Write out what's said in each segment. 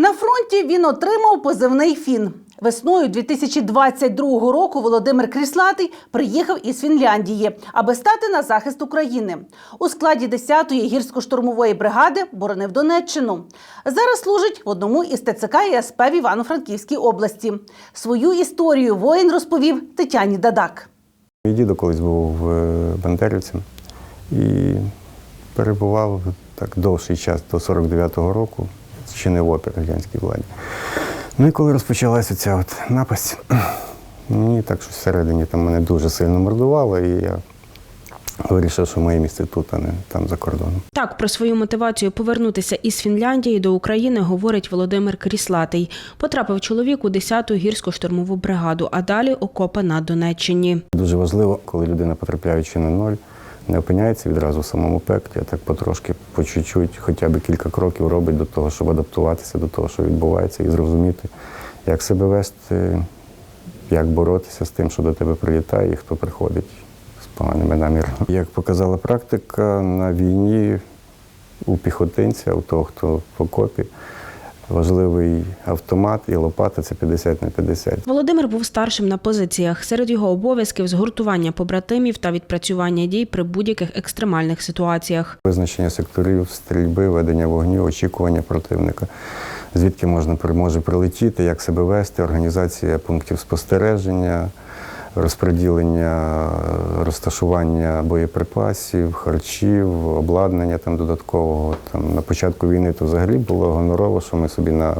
На фронті він отримав позивний фін. Весною 2022 року Володимир Кріслатий приїхав із Фінляндії, аби стати на захист України. У складі 10-ї гірсько-штурмової бригади боронив Донеччину. Зараз служить в одному із ТЦК і СП в Івано-Франківській області. Свою історію воїн розповів Тетяні Дадак. Мій дідо колись був е, бандерівцем і перебував так довший час до 49-го року, чинив опір радянській владі. Ну і коли розпочалася ця от напасть, мені так щось всередині там мене дуже сильно мордувало, і я вирішив, що моє місце тут, а не там за кордоном. Так про свою мотивацію повернутися із Фінляндії до України говорить Володимир Кріслатий. Потрапив чоловік у 10-ту гірсько-штурмову бригаду, а далі окопи на Донеччині. Дуже важливо, коли людина, потрапляючи на ноль, не опиняється відразу в самому пеклі, а так потрошки, по чуть-чуть, хоча б кілька кроків робить до того, щоб адаптуватися до того, що відбувається, і зрозуміти, як себе вести, як боротися з тим, що до тебе прилітає, і хто приходить з поганими намірами. Як показала практика, на війні у піхотинця, у того, хто в окопі, важливий автомат і лопата це 50 на 50. Володимир був старшим на позиціях. Серед його обов'язків згуртування побратимів та відпрацювання дій при будь-яких екстремальних ситуаціях. Визначення секторів стрільби, ведення вогню, очікування противника, звідки можна може прилетіти, як себе вести, організація пунктів спостереження, розподілення, розташування боєприпасів, харчів, обладнання там додаткового. Там на початку війни то взагалі було гонорово, що ми собі на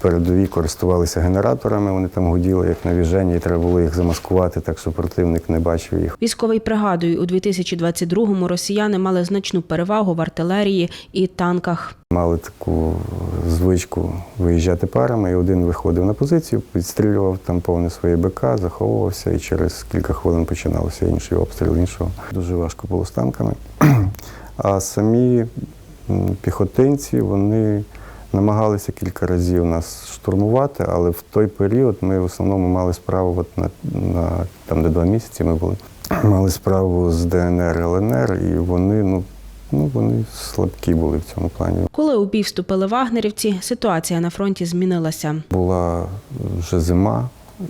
передовій користувалися генераторами. Вони там гуділи як навіжені, і треба було їх замаскувати, так що противник не бачив їх. Військовий пригадує, у 2022-му росіяни мали значну перевагу в артилерії і танках. Мали таку звичку виїжджати парами, і один виходив на позицію, відстрілював там повне своє БК, заховувався, і через кілька хвилин починався інший обстріл іншого. Дуже важко було з танками. А самі піхотинці вони намагалися кілька разів нас штурмувати, але в той період ми в основному мали справу, от на, на там, де два місяці ми були, мали справу з ДНР, ЛНР, і вони, ну, ну, вони слабкі були в цьому плані. Коли у бій вступили вагнерівці, ситуація на фронті змінилася. Була вже зима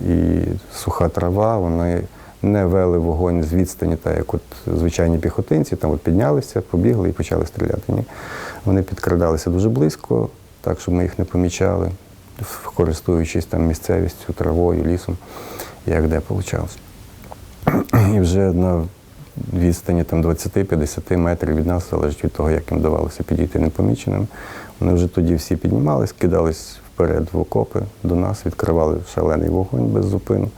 і суха трава, вони не вели вогонь з відстані, так як от звичайні піхотинці, там от піднялися, побігли і почали стріляти. Ні. Вони підкрадалися дуже близько, так, щоб ми їх не помічали, користуючись там місцевістю, травою, лісом, як де вийшло. І вже на відстані там 20-50 метрів від нас, залежить від того, як їм вдавалося підійти непоміченим. Вони вже тоді всі піднімались, кидались вперед в окопи до нас, відкривали шалений вогонь без зупину.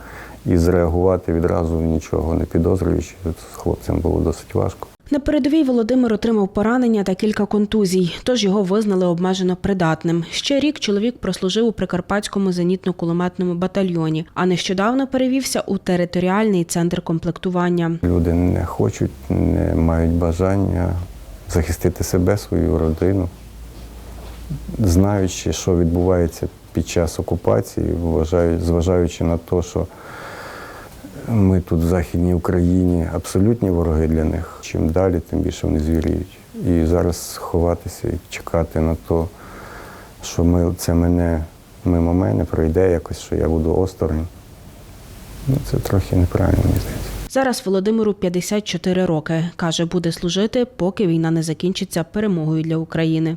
І зреагувати відразу нічого не підозрюючи, з хлопцям було досить важко. На передовій Володимир отримав поранення та кілька контузій, тож його визнали обмежено придатним. Ще рік чоловік прослужив у Прикарпатському зенітно-кулеметному батальйоні, а нещодавно перевівся у територіальний центр комплектування. Люди не хочуть, не мають бажання захистити себе, свою родину, знаючи, що відбувається під час окупації, зважаючи на те, що ми тут в Західній Україні абсолютні вороги для них. Чим далі, тим більше вони звіріють. І зараз ховатися і чекати на те, що ми, це мене мимо мене пройде якось, що я буду осторонь. Ну, це трохи неправильно, мені здається. Зараз Володимиру 54 роки. Каже, буде служити, поки війна не закінчиться перемогою для України.